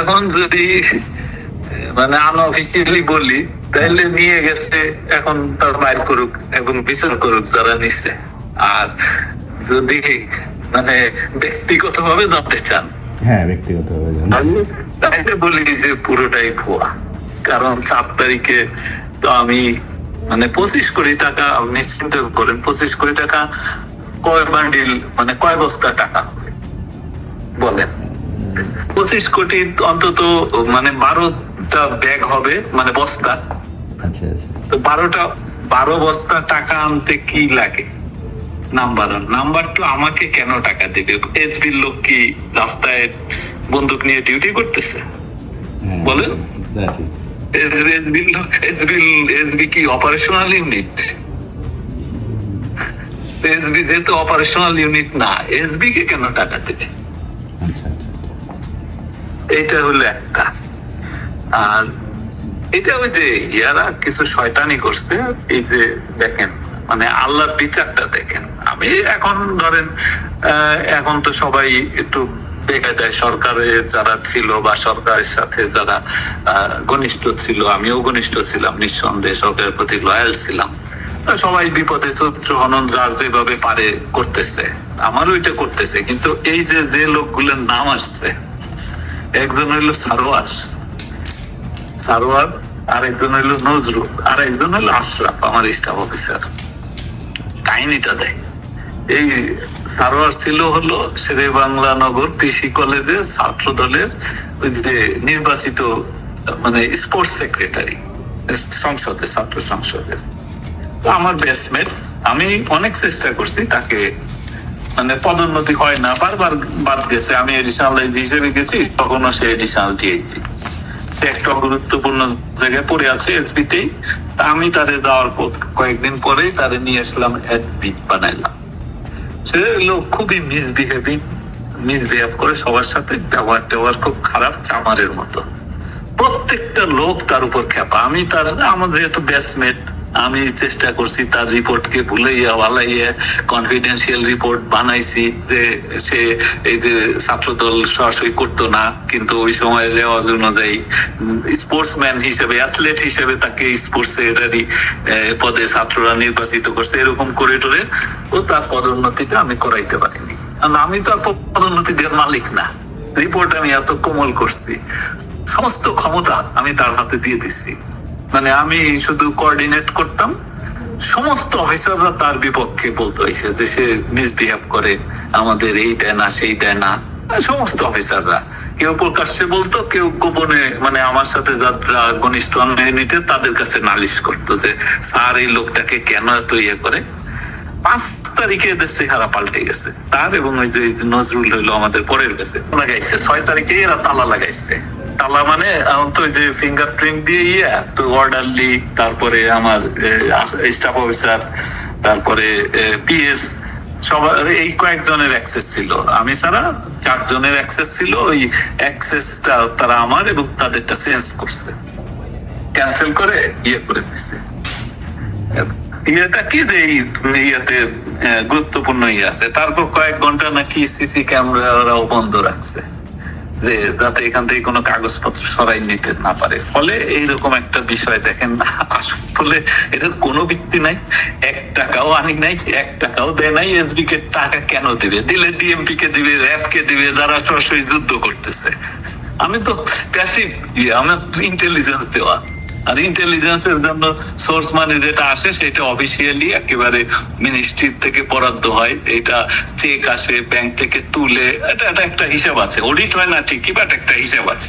এখন যদি মানে আনঅফিসিয়ালি বলি তাহলে নিয়ে গেছে এখন তার বাইর করুক এবং বিচার করুক যারা নিচ্ছে আর যদি মানে ব্যক্তিগতভাবে জানতে চান। হ্যাঁ ব্যক্তিগতভাবে জানি আমি বলি যে পুরোটাই ভুয়া। কারণ চার তারিখে তো আমি মানে পঁচিশ কোটি টাকা আপনি চিন্তা করেন পঁচিশ কোটি টাকা কয় বান্ডিল মানে কয় বস্তা টাকা বলেন। পঁচিশ কোটি অন্তত মানে বারোটা ব্যাগ হবে মানে বস্তা। আচ্ছা আচ্ছা। তো বারোটা বারো বস্তা টাকা আনতে কি লাগে? নাম্বার নাম্বার তো আমাকে কেন টাকা দিবে? এসবির লোক কি রাস্তায় বন্দুক নিয়ে ডিউটি করতেছে? হ্যাঁ বলেন? এসবি এসবি এসবি এসবি কি অপারেশনাল ইউনিট এসবি যেহেতু অপারেশনাল ইউনিট না এসবি কে কেন টাকা দেবে? আচ্ছা। এইটা হলো একটা। আর এটা ওই যে ইয়ারা কিছু শয়তানি করছে, এই যে দেখেন মানে আল্লাহর বিচারটা দেখেন। আমি এখন ধরেন এখন তো সবাই একটু বেকায়দায় সরকারে যারা ছিল বা সরকারের সাথে যারা ঘনিষ্ঠ ছিল, আমিও ঘনিষ্ঠ ছিলাম, নিঃসন্দেহে সরকারের প্রতি লয়াল ছিলাম। সবাই বিপদে চরিত্র হনন, যার যেভাবে পারে করতেছে। আমারও এটা করতেছে, কিন্তু এই যে যে লোকগুলোর নাম আসছে একজন হইল সারোয়ার সারোয়ার আর একজন হইল নজরুল আর একজন হইল আশরাফ, আমার স্টাফ অফিসার কাহিনীটা দেয় এই সারোয়ার ছিল হলো শেরে বাংলা নগর কৃষি কলেজে ছাত্র দলের ওই যে নির্বাচিত মানে স্পোর্টস সেক্রেটারি সংসদে ছাত্র সংসদের। আমার ব্যাচমেট আমি অনেক চেষ্টা করছি তাকে মানে পদোন্নতি হয় না, বারবার বাদ গেছে। আমি এডিশনাল হিসেবে গেছি, তখনও সে এডিশনাল দিয়েছি। সে একটা গুরুত্বপূর্ণ জায়গায় পড়ে আছে এসবিতেই তা আমি তারে যাওয়ার পর কয়েকদিন পরেই তারে নিয়ে আসলাম অ্যাডমিট বানাইলাম। সে লোক খুবই মিসবিহেভিং মিসবিহেভ করে সবার সাথে, ব্যবহার ট্যাবহার খুব খারাপ, চামারের মতো। প্রত্যেকটা লোক তার উপর খেপা আমি তার, আমার যেহেতু ব্যাচমেট আমি চেষ্টা করছি তার রিপোর্টকে ভুলাইয়া ভালাইয়া কনফিডেন্সিয়াল রিপোর্ট বানাইছি যে সে এই যে ছাত্রদল সরাসরি করতো না, কিন্তু ওই সময় রেওয়াজ অনুযায়ী স্পোর্টসম্যান হিসেবে অ্যাথলেট হিসেবে তাকে স্পোর্টস সেক্রেটারি পদে ছাত্ররা নির্বাচিত করছে। এরকম করে টোরে ও তার পদোন্নতিটা আমি করাইতে পারিনি। কারণ আমি তো আর পদোন্নতি দেওয়ার মালিক না। রিপোর্ট আমি এত কোমল করছি। সমস্ত ক্ষমতা আমি তার হাতে দিয়ে দিচ্ছি। মানে আমি শুধু কোঅর্ডিনেট করতাম। সমস্ত অফিসাররা তার বিপক্ষে বলতো হয়েছে যে সে মিসবিহেভ করে, আমাদের এই দেয় না, সেই দেয় না। সমস্ত অফিসাররা কেউ প্রকাশ্যে বলতো, কেউ গোপনে মানে আমার সাথে যারা ঘনিষ্ঠ ইউনিটে তাদের কাছে নালিশ করতো যে, স্যার, এই লোকটাকে কেন এত ইয়ে করে? পাঁচ তারিখে এদের চেহারা পাল্টে গেছে। তার এবং ওই যে নজরুল হইল আমাদের পরের কাছে। লাগাইছে ছয় তারিখে এরা তালা লাগাইছে। তালা মানে তো যে ফিঙ্গারপ্রিন্ট দিয়ে তো অর্ডারলি তারপরে আমার স্টাফ অফিসার তারপরে পিএস সবার, এই কয়েকজনের অ্যাক্সেস ছিল। আমি চারজনের অ্যাক্সেস ছিল, ওই অ্যাক্সেসটা তারা আমার এবং তাদেরটা চেঞ্জ করছে। ক্যান্সেল করে ইয়ে করে দিচ্ছে ইয়েটা কি যে ইয়েতে গুরুত্বপূর্ণ ইয়ে আছে। তারপর কয়েক ঘণ্টা নাকি সিসি ক্যামেরাও বন্ধ রাখছে। যে যাতে এখান থেকে কোনো কাগজপত্র সরাই নিতে না পারে। ফলে এইরকম একটা বিষয় দেখেন, আসলে এটার কোনো ভিত্তি নাই। এক টাকাও আনি নাই, এক টাকাও দেয় নাই। এসবি কে টাকা কেন দিবে? দিলে ডিএমপি কে দিবে র্যাব কে দিবে, যারা সরাসরি যুদ্ধ করতেছে। আমি তো প্যাসিভ ইয়ে আমার ইন্টেলিজেন্স দেওয়া। আর ইন্টেলিজেন্সের জন্য সোর্স মানে যেটা আসে সেটা অফিসিয়ালি একেবারে মিনিস্ট্রির থেকে বরাদ্দ হয়। এটা চেক আসে ব্যাংক থেকে তুলে, এটা একটা হিসাব আছে। অডিট হয় না ঠিকই বাট একটা হিসাব আছে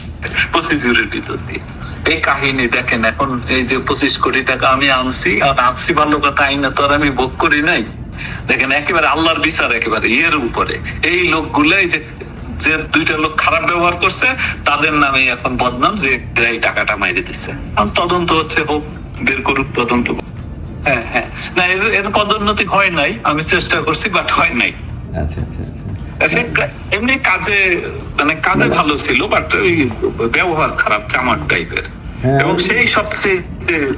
প্রসিডিউরের ভিতর দিয়ে। এই কাহিনী দেখেন, এখন এই যে পঁচিশ কোটি টাকা আমি আনছি, আর আনছি ভালো কথা, আইনা তো আমি ভোগ করি নাই। দেখেন, একেবারে আল্লাহর বিচার একেবারে, ইয়ের উপরে। এই লোকগুলাই যে যে দুইটা লোক খারাপ ব্যবহার করছে তাদের নামে এখন বদনাম যে এরা এই টাকাটা মাইরে দিচ্ছে তদন্ত হচ্ছে হোক বের করুক তদন্ত হ্যাঁ হ্যাঁ। না এর এর পদোন্নতি হয় নাই আমি চেষ্টা করছি বাট হয় নাই। আচ্ছা আচ্ছা আচ্ছা। কা- এমনি কাজে মানে কাজে ভালো ছিল বাট ওই ব্যবহার খারাপ চামার টাইপের। হ্যাঁ। এবং সেই সবচেয়ে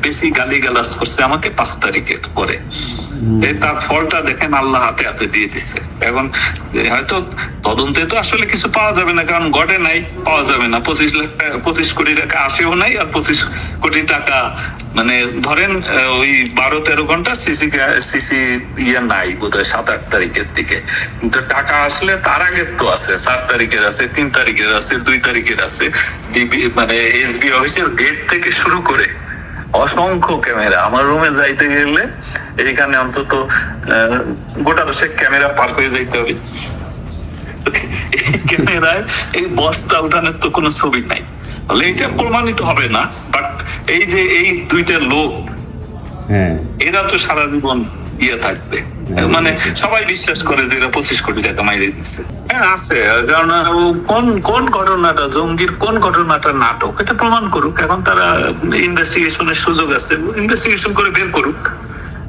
বেশি গালি করছে আমাকে পাঁচ তারিখের পরে। তার ফলটা দেখেন আল্লাহ হাতে হাতে দিয়ে দিচ্ছে এখন হয়তো তদন্তে তো আসলে কিছু পাওয়া যাবে না, কারণ গড়ে নাই, পাওয়া যাবে না। পঁচিশ লাখ পঁচিশ কোটি টাকা আসেও নাই, আর পঁচিশ কোটি টাকা মানে ধরেন ওই বারো তেরো ঘণ্টা সিসি সিসি ইয়ে নাই বোধ হয় সাত, আট তারিখের দিকে। কিন্তু টাকা আসলে তার আগের তো আছে সাত তারিখের আছে, তিন তারিখের আছে, দুই তারিখের আছে। ডিবি মানে এসবি অফিসের গেট থেকে শুরু করে অসংখ্য ক্যামেরা। আমার রুমে যাইতে গেলে এইখানে অন্তত গোটা দশেক ক্যামেরা পার হয়ে যাইতে হবে। এই ক্যামেরায় এই বস্তা উঠানোর তো কোনো ছবি নাই। তাহলে এটা প্রমাণিত হবে না বাট এই যে এই দুইটা লোক হ্যাঁ। এরা তো সারা জীবন ইয়ে থাকবে। মানে সবাই বিশ্বাস করে যে এরা পঁচিশ কোটি টাকা মাইরে দিচ্ছে। হ্যাঁ আছে। কারণ কোন কোন ঘটনাটা, জঙ্গির কোন ঘটনাটা নাটক, এটা প্রমাণ করুক। এখন তারা ইনভেস্টিগেশনের সুযোগ আছে। ইনভেস্টিগেশন করে বের করুক।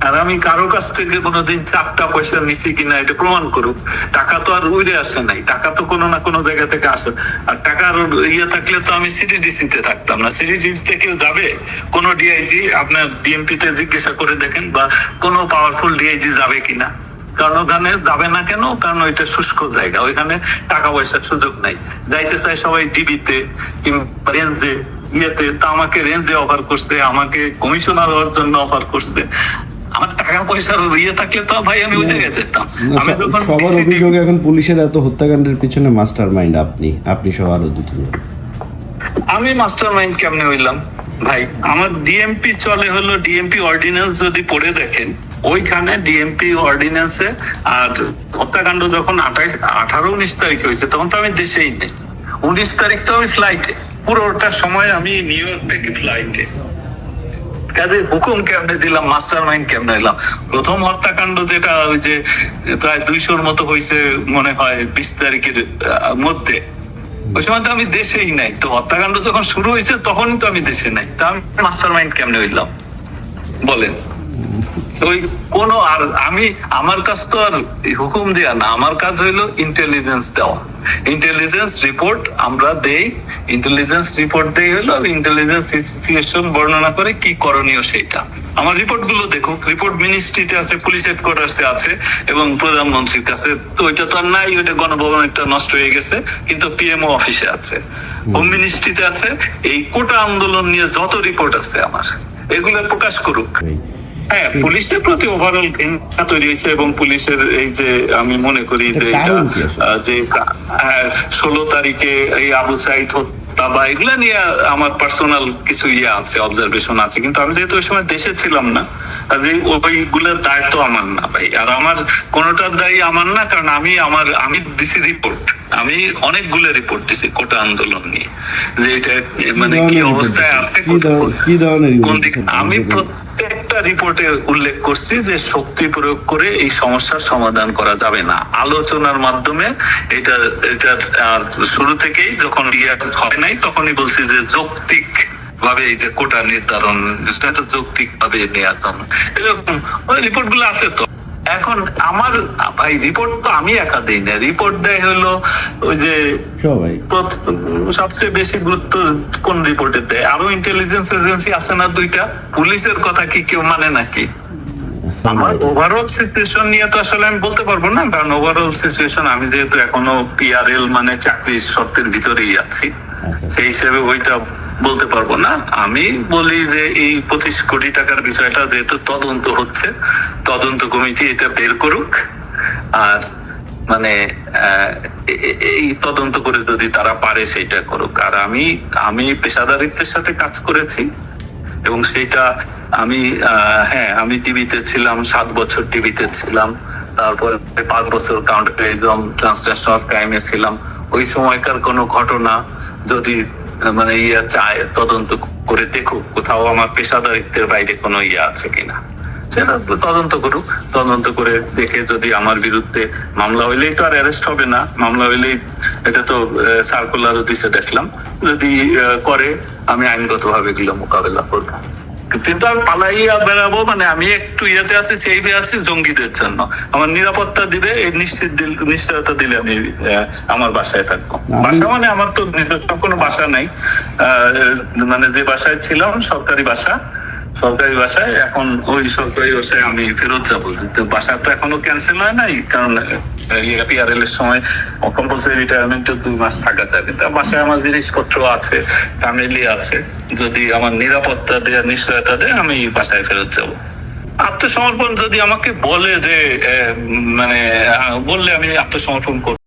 আর আমি কারও কাছ থেকে কোনোদিন চারটা পয়সা নিছি কিনা এটা প্রমাণ করুক। টাকা তো আর উড়ে আসে নাই। টাকা তো কোনো না কোনো জায়গা থেকে আসে। আর টাকার ইয়ে থাকলে তো আমি সিডিডিসি তে থাকতাম না। সিডিডিসি তে কেউ যাবে? কোনো ডিআইজি আপনার ডিএমপি তে জিজ্ঞাসা করে দেখেন বা কোনো পাওয়ারফুল ডিআইজি যাবে কিনা। কারণ ওখানে যাবে না কেন? কারণ ওইটা শুষ্ক জায়গা। ওইখানে টাকা পয়সার সুযোগ নাই। যাইতে চায় সবাই ডিবিতে কিংবা রেঞ্জে, ইয়েতে। তা আমাকে রেঞ্জে অফার করছে, আমাকে কমিশনার হওয়ার জন্য অফার করছে। আমার টাকা পয়সার ইয়ে থাকলে তো ভাই আমি ওই জায়গায় যেতাম। সবার অভিযোগ এখন পুলিশের এত হত্যাকাণ্ডের পিছনে মাস্টার মাইন্ড আপনি। আপনি সহ আরও দুজন আমি মাস্টার মাইন্ড কেমনে হইলাম? ভাই আমার ডিএমপি চলে হলো ডিএমপি অর্ডিন্যান্স যদি পড়ে দেখেন ওইখানে ডিএমপি অর্ডিন্যান্সে আর হত্যাকাণ্ড যখন আঠাইশ আঠারো উনিশ তারিখ হয়েছে তখন তো আমি দেশেই নেই। উনিশ তারিখ তো আমি ফ্লাইটে পুরোটা সময় আমি নিউ ইয়র্ক থেকে ফ্লাইটে কাজে হুকুম কেমনে দিলাম মাস্টার মাইন্ড কেমনে দিলাম প্রথম হত্যাকাণ্ড যেটা ওই যে প্রায় দুইশোর মতো হয়েছে মনে হয় বিশ তারিখের মধ্যে। ওই সময় তো আমি দেশেই নাই। তো হত্যাকাণ্ড যখন শুরু হয়েছে তখনই তো আমি দেশে নাই। তা আমি মাস্টার মাইন্ড কেমনে হইলাম বলেন। ওই কোন আর আমি, আমার কাজ তো আর হুকুম না। আমার কাজ হইল ইন্টেলিজেন্স দেওয়া। ইন্টেলিজেন্স রিপোর্ট আমরা দেই। ইন্টেলিজেন্স রিপোর্ট দেই হলো ইন্টেলিজেন্স সিচুয়েশন বর্ণনা করে কি করণীয় আমার রিপোর্টগুলো দেখুক রিপোর্ট মিনিস্ট্রিতে আছে পুলিশ আছে এবং প্রধানমন্ত্রীর কাছে। তো ওইটা তো আর নাই, ওইটা গণভবন একটা নষ্ট হয়ে গেছে, কিন্তু পিএমও অফিসে আছে। হোম মিনিস্ট্রিতে আছে। এই কোটা আন্দোলন নিয়ে যত রিপোর্ট আছে আমার, এগুলো প্রকাশ করুক। হ্যাঁ পুলিশের প্রতি ওভারঅল ঘৃণা তৈরি হয়েছে এবং পুলিশের এই যে আমি মনে করি যে যে ষোলো তারিখে এই আবু সাইদ হত্যা বা এগুলা নিয়ে আমার পার্সোনাল কিছু ইয়ে আছে অবজারভেশন আছে। কিন্তু আমি যেহেতু ওই সময় দেশে ছিলাম না ওইগুলোর দায়িত্ব আমার না ভাই। আর আমার কোনোটার দায়ী আমার না কারণ আমি আমার আমি দিছি রিপোর্ট আমি অনেকগুলো রিপোর্ট দিছি কোটা আন্দোলন নিয়ে। যে এটা মানে কি অবস্থায় আছে কোন দিক? আমি প্রত্যেকটা রিপোর্টে উল্লেখ করছি যে শক্তি প্রয়োগ করে এই সমস্যার সমাধান করা যাবে না। আলোচনার মাধ্যমে এটা এটা শুরু থেকেই যখন হয় নাই, তখনই বলছি যে যৌক্তিক ভাবে এই যে কোটা নির্ধারণ যৌক্তিক ভাবে নিয়ে আসতাম এরকম রিপোর্টগুলো আছে তো। এখন আমার ভাই রিপোর্ট তো আমি একা দিই না। রিপোর্ট দেয় হলো ওই যে সবাই। সবচেয়ে বেশি গুরুত্ব কোন রিপোর্টে দেয়? আরও ইন্টেলিজেন্স এজেন্সি আছে না দুইটা? পুলিশের কথা কি কেউ মানে নাকি? আমার ওভারঅল সিচুয়েশন নিয়ে তো আসলে আমি বলতে পারব না কারণ ওভারঅল সিচুয়েশন আমি যেহেতু এখনও পিআরএল মানে চাকরির শর্তের ভিতরেই আছি। আচ্ছা। সেই হিসেবে ওইটা বলতে পারব না। আমি বলি যে এই পঁচিশ কোটি টাকার বিষয়টা যেহেতু তদন্ত হচ্ছে, তদন্ত কমিটি এটা বের করুক। আর মানে এই তদন্ত করে যদি তারা পারে সেটা করুক। আর আমি আমি পেশাদারিত্বের সাথে কাজ করেছি এবং সেটা আমি হ্যাঁ আমি টিভিতে ছিলাম, সাত বছর টিভিতে ছিলাম। তারপর পাঁচ বছর কাউন্টারিজম, ট্রান্সন্যাশনাল ক্রাইমে ছিলাম। ওই সময়কার কোনো ঘটনা যদি মানে ইয়া চায়, তদন্ত করে দেখুক কোথাও আমার পেশাদারিত্বের বাইরে কোনো ইয়া আছে কিনা। সেটা তদন্ত করুক। তদন্ত করে দেখে যদি আমার বিরুদ্ধে মামলা হইলেই তো আর অ্যারেস্ট হবে না। মামলা হইলেই এটা তো সার্কুলারও দিছে দেখলাম। যদি করে, আমি আইনগত ভাবে এগুলো মোকাবেলা করব। কিন্তু আমি পালাইয়া বেড়াবো মানে আমি একটু ইয়েতে আছি সেইভে আছি জঙ্গিদের জন্য। আমার নিরাপত্তা দিবে এই নিশ্চিত নিশ্চয়তা দিলে আমি আমার বাসায় থাকব। বাসা মানে আমার তো নিজস্ব কোনো বাসা নাই। মানে যে বাসায় ছিলাম সরকারি বাসা সরকারি বাসায়। এখন ওই সরকারি বাসায় আমি ফেরত যাব। বাসা তো এখনও ক্যান্সেল হয় নাই কারণ পিআরএল এর সময় কম্পালসারি রিটায়ারমেন্টের দুই মাস থাকা যায়। কিন্তু বাসায় আমার জিনিসপত্র আছে ফ্যামিলি আছে। যদি আমার নিরাপত্তা দেওয়ার নিশ্চয়তা দেয়, আমি বাসায় ফেরত যাব। আত্মসমর্পণ যদি আমাকে বলে যে মানে বললে আমি আত্মসমর্পণ করব।